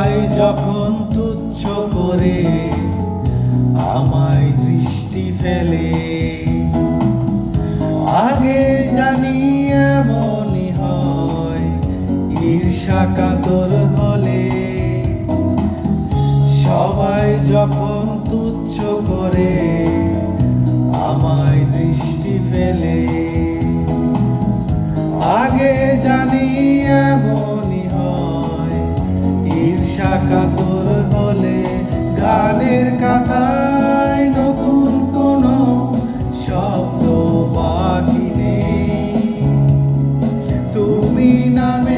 আমায় যখন তুচ্ছ করে, আমায় দৃষ্টি ফেলে। আগে জানি এমনই হয়, ঈর্ষা কাতর হলে। সবাই যখন তুচ্ছ করে, আমায় দৃষ্টি ফেলে। আগে জানি দিশা কাতর হলে গানের কাকায় নতুন কোন শব্দ বাকি নেই। তুমি নামে